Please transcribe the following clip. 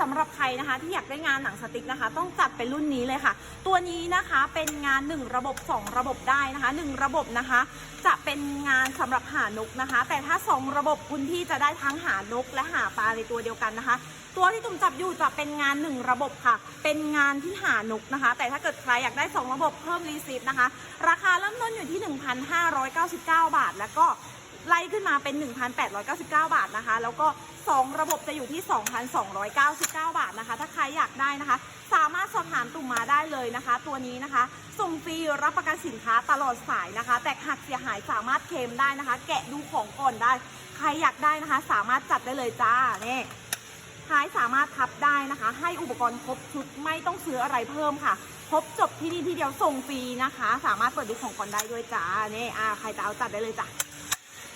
สำหรับใครนะคะที่อยากได้งานหนังสติ๊กนะคะ ต้องจัดเป็นรุ่นนี้เลยค่ะ ตัวนี้นะคะเป็นงาน 1 ระบบ 2 ระบบได้นะคะ 1 ระบบนะคะ จะเป็นงานสำหรับหานกนะคะ แต่ถ้า 2 ระบบคุณพี่จะได้ทั้งหานก และหาปลาในตัวเดียวกันนะคะ ตัวที่ตุ่มจับอยู่จะเป็นงาน 1 ระบบค่ะ เป็นงานที่หานกนะคะ แต่ถ้าเกิดใครอยากได้ 2 ระบบเพิ่มรีซีฟนะคะ ราคาเริ่มต้นอยู่ที่ 1,599 บาท แล้วก็ ไล่ขึ้นมาเป็น 1,899 บาทนะคะ แล้วก็ 2 ระบบจะอยู่ที่ 2,299 บาทนะคะ ถ้าใครอยากได้นะคะ สามารถสอบถามตุ่มมาได้เลยนะคะ ตัวนี้นะคะ ส่งฟรีรับประกันสินค้าตลอดสายนะคะ แต่หากเสียหายสามารถเคลมได้นะคะ แกะดูของก่อนได้ ใครอยากได้นะคะ สามารถจัดได้เลยจ้าเนี่ท้ายสามารถทับได้นะคะ ให้อุปกรณ์ครบชุดไม่ต้องซื้ออะไรเพิ่มค่ะ ครบจบที่นี่ที่เดียวส่งฟรีนะคะ สามารถเปิดดูของก่อนได้ด้วยจ้าเนี่อ่าใครจะเอาจัดได้เลยจ้ะ